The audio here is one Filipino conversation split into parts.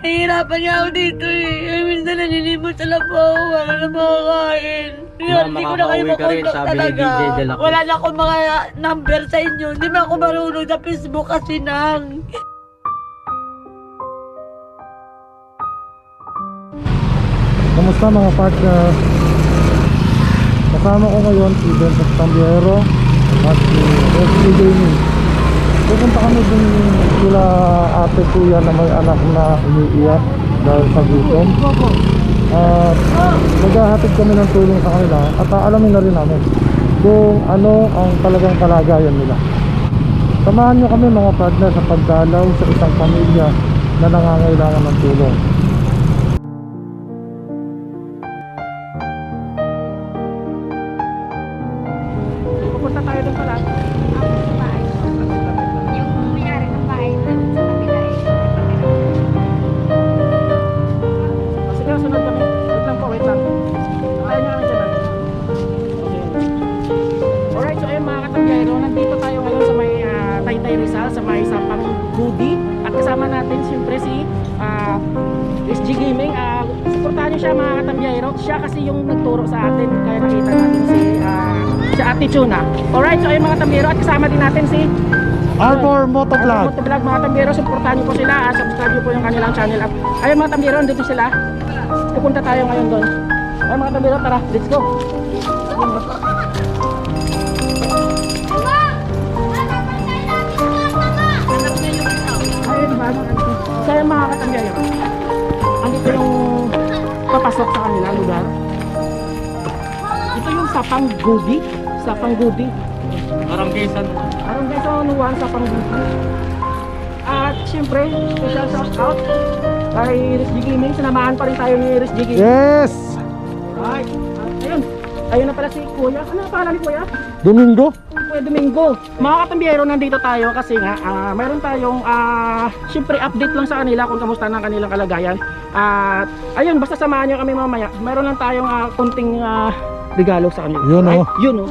Nahihirapan niya ako dito eh. Ay, minsan nanilimot sa labaw. Wala na makakain. Hindi ko na kayo ka rin, makontak sabi ni talaga. DJ De La Cruz. Wala na akong mga number sa inyo. Hindi na ako marunong sa Facebook kasi nang. Kamusta mga partner? Kasama ko ngayon si Vincent Cambiero at si Wesley Gaming. Pupunta kami dun sila ate kuya na may anak na umiiyak dahil sa gutom. At maghahatid kami ng tulong sa kanila at aalamin na rin namin kung ano ang talagang kalagayan nila. Samahan nyo kami mga partner sa pagdalaw sa isang pamilya na nangangailangan ng tulong. Pupunta tayo doon pala. Natin siyempre si ah, SG Gaming. Ah, supportahan nyo siya mga katanggayro. Siya kasi yung nagturo sa atin. Kaya nakita natin si, ah, si Ate Chuna. Alright, so ayun mga katanggayro. At kasama din natin si Arbor Motovlog. Moto Vlog mga tambiro, supportahan niyo po sila, ah, subscribe niyo po yung kanilang channel at ayun mga tambiro, nandito sila. Pupunta tayo ngayon doon. Ayun mga tambiro, tara, let's go. Ayun ba? So ayun mga katambiro. Andito yung papasok sa kanila lugar. Ito yung Sapang Gubi. Sapang Gubi. Parang kaysan. Parang dito nuwan sa panggusto. At syempre, special shout out kay Iris G Gaming. Sinamahan pa rin tayo ni Iris G Gaming. Yes! Right. At ayun, ayun na pala si Kuya. Ano ang pangalan ni Kuya? Domingo? Kuya Domingo. Mga katambiyero, nandito tayo kasi nga, ah, mayroon tayong, ah, syempre update lang sa kanila kung kamusta na ang kanilang kalagayan. At ayun, basta samahan nyo kami mamaya. Mayroon lang tayong ah, konting ah, regalo sa kanila. Yun, Right? oh. Yun oh.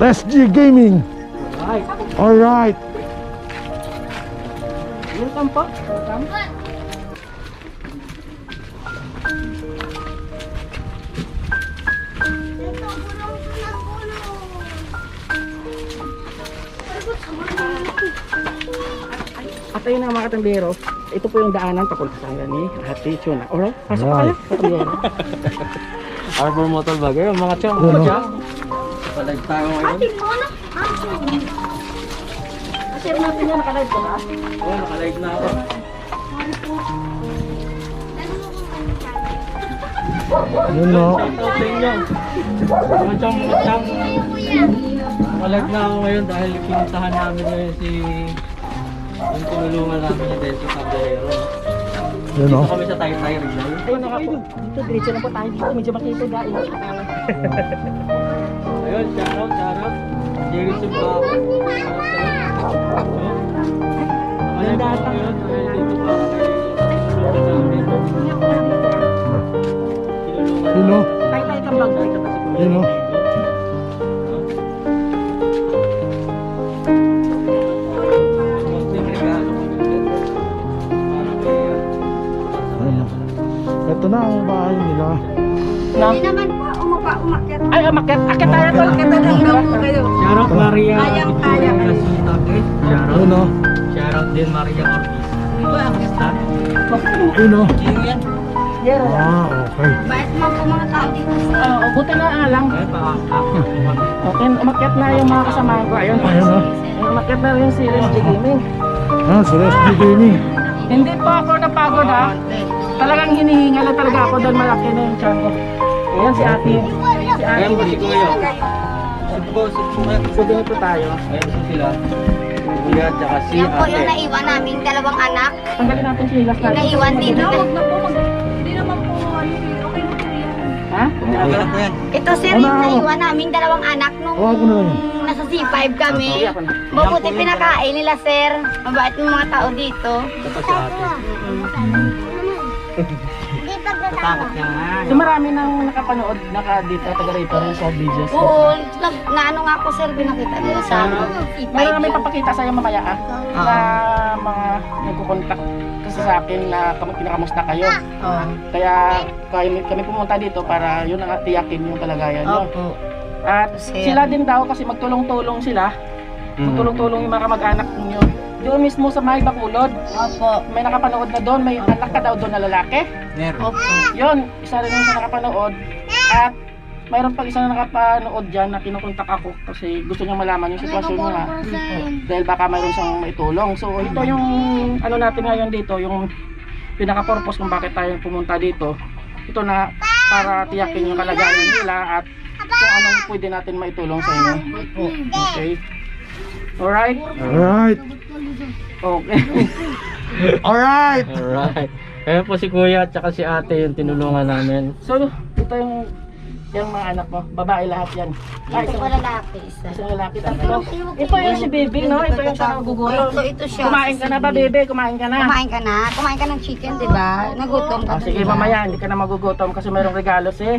SG Gaming. Right. Alright. Welcome po. Welcome. At ayun nga mga katambero, ito po yung daanan papunta sa hanggang ni Ate Chuna. Alright, pasok pa kayo. Katambero. Arbor Motor. Ayun, mga chong. Mga chong. Tayo ngayon. Share natin yan, nakalive ko ba? Oo, nakalive na ako. Yun no. Mga chong. Palag na ako ngayon dahil pinuntahan namin ngayon si yung tinulungan namin ni Delta Caballero. Yun no. Dito kami sa Taytay Rizal. Ayun na nga po. Dito, diretso na po tayo dito. Medyo makita dahil. Ayun, shoutout, shoutout. Jerry Sumbao. Ganda Ganda ata. Dito para kay tinulungan namin. Tinulungan Yun no. Tay-tay ka vlog. Tay ka pa siguro. Yun no. Umakyat. Ay, umakyat. Akit tayo tol. Na lang daw po kayo. Shoutout Maria Kayang- kaya. Shoutout. no. Shoutout din Maria Orbis. Basta. Yun no. Sino yan? Yero. Ah, okay. Bait mo po mga tao dito sa Oo, buti na nga lang. Ayun, pa-active kami. Okay, umakyat na yung mga kasamahan ko. Ayun. Ayun no. Ayun, Umakyat na rin si SG Gaming. Ah, si SG Gaming. Hindi po ako napagod ha. Talagang hinihinga lang talaga ako dahil malaki na yung tiyan ko. Ayan si ate. Si ate. Ayan po si Kuya. Po, Kuya. So ganito tayo. Ayan po sila. Si Kuya, tsaka si Yan po yung ate. naiwan naming dalawang anak. Tanggalin natin si Hilas natin. Naiwan dito. Hindi naman po ano. Okay na po yan. Ha? Lang po yan. Ito sir, Ano? yung naiwan naming dalawang anak nung Huwag mo na lang. nasa C5 kami. Na. Mabuti pinakain nila, sir. Mabait yung mga tao dito. Tapos si ate. Takot niya nga. So marami nang nakapanood, naka dito, taga rito rin sa videos. Oo, nag, na ano nga ako, sir, pinakita nila sa ano, C5 Meron kami papakita sa'yo mamaya ah, na mga nagkukontak kasi sa akin na kam- kinakamusta kayo. Oo. Kaya kami, kami pumunta dito para yun ang tiyakin yung kalagayan nyo. Opo. At Kasi- sila din daw kasi magtulong-tulong sila. Magtulong-tulong yung mga kamag-anak ninyo. Doon mismo sa may Bakulod, Opo. may nakapanood na doon, may anak ka daw doon na lalaki. Meron. Opo. Yun, isa rin yung sa nakapanood. At mayroon pag isa na nakapanood dyan na kinukontak ako kasi gusto niya malaman yung sitwasyon niya. Dahil baka mayroon siyang maitulong. So ito yung ano natin ngayon dito, yung pinaka-purpose kung bakit tayo pumunta dito. Ito na para tiyakin yung kalagayan nila at kung anong pwede natin maitulong sa inyo. Okay. Alright? Alright. Okay. Alright. Alright. Kaya po si kuya at saka si ate yung tinulungan namin. So, ito yung yung mga anak mo. Babae lahat yan. Ah, Ito ito pa lalaki, isa. Isang lalaki tatlo. Ito yung si baby, no? Ito yung sa nagugutom. Ito, ito siya. Kumain ka na ba, baby? Kumain ka na? Kumain ka na? Kumain ka ng chicken, di ba? Nagutom ka Ah, sige, mamaya, hindi ka na magugutom kasi mayroong regalo si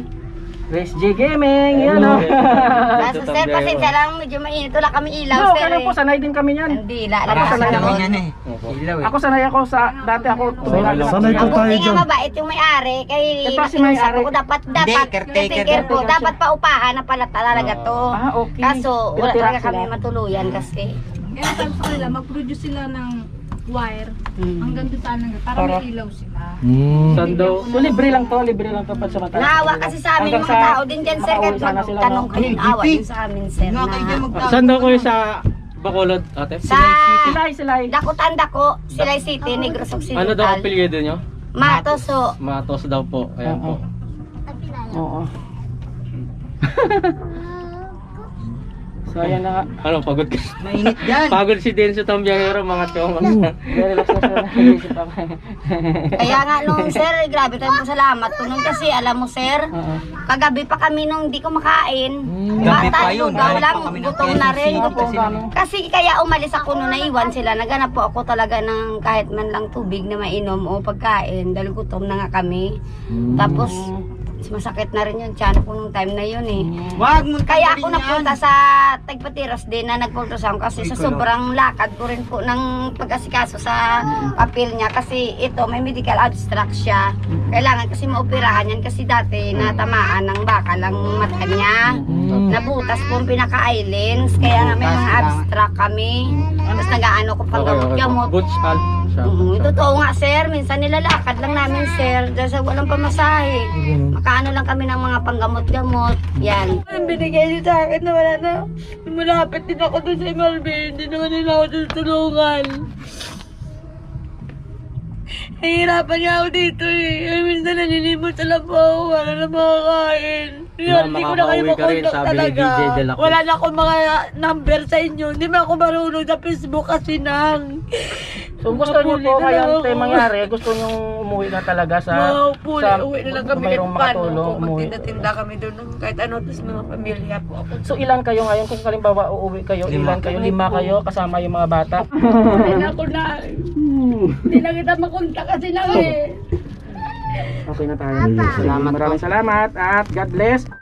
Grace G Gaming. Yan, oh. Nasa sir, pasensya lang, medyo mainit. Wala kami ilaw, No, sir. kaya po, eh. sanay din kami yan. Hindi, la. Ako sanay ako. eh. Ilaw Ako sanay ako sa, dati ako tumira. Sanay po Ang tayo nga dyan. mabait yung may-ari. Kay Ito si nakiusap may-ari. ako, dapat, dapat, caretaker po, dapat paupahan na pala talaga to. Ah, okay. Kaso, wala Tira-tira talaga kami matuluyan kasi. Kaya sabi sa kanila, mag-produce sila ng wire hanggang doon sa ano, para, Para- may ilaw sila. Hmm. Saan daw? So, libre lang to, libre lang to pag samantala. Naawa kasi sa amin Hanggang mga sa tao din dyan, sir. Kahit makauwi sana sila, magtanong no? kayo, din sa amin, sir. Na, Saan daw kayo sa Bacolod, ate? sa Silay, silay. Dakutan Dako, Silay City, Negros Occidental. Ano daw ang apelyido nyo? Matoso. Matos daw po. Ayan po. Oo. so, ayan na nga. Ano, pagod ka? Mainit dyan. Pagod si Denso Tambiangero, mga chong. Very relax na ako. Kaya nga nung sir, grabe tayong pasalamat ko nun kasi alam mo sir, kagabi pa kami nung di kumakain. Gabi Bata, pa yun, galing lang, gutom na rin. Po? Kasi kaya umalis ako nung naiwan sila, naghanap po ako talaga ng kahit man lang tubig na mainom o pagkain dahil gutom na nga kami. Tapos, masakit na rin yung tiyan ko nung time na yun eh. Wag mo Kaya ako napunta sa Tagpatiras din na nagpultosan kasi sa sobrang lakad ko rin po ng pag-asikaso sa papel niya kasi ito may medical abstract siya. Kailangan kasi maoperahan yan kasi dati natamaan ng baka lang mata niya. Nabutas po ang pinaka-eyelens kaya nga may mga abstract kami. Tapos nag-aano ko pang gamot-gamot. Butch Alp. Siya. Oo, totoo nga sir, minsan nilalakad lang namin sir dahil sa walang pamasahe. Makaano lang kami ng mga panggamot-gamot. Yan. Ang binigay niyo sa akin na wala na. Malapit din ako doon sa MLB. Hindi naman nila ako tutulungan. Nahihirapan niya ako dito eh. Ay, minsan naninimot sa labaw. Wala na makakain. Hindi ko na kayo makakauwi ka rin, makontak sabi ni talaga. DJ De La Cruz. Wala na akong mga number sa inyo. Hindi man ako marunong sa Facebook kasi nang. So gusto niyo po na ngayon tayo mangyari, gusto niyo umuwi na talaga sa Mapuli, sa uwi na lang kami. mayroong Kahit paano makatulong, kung umuwi. magtinda-tinda kami doon. Kahit ano, tapos mga pamilya po ako. So ilan kayo ngayon kung halimbawa uuwi kayo, ilan kayo? Lima kayo kasama yung mga bata. Hindi na ako na. Hindi na kita makontak kasi lang eh. Okay na tayo. Salamat maraming salamat at God bless.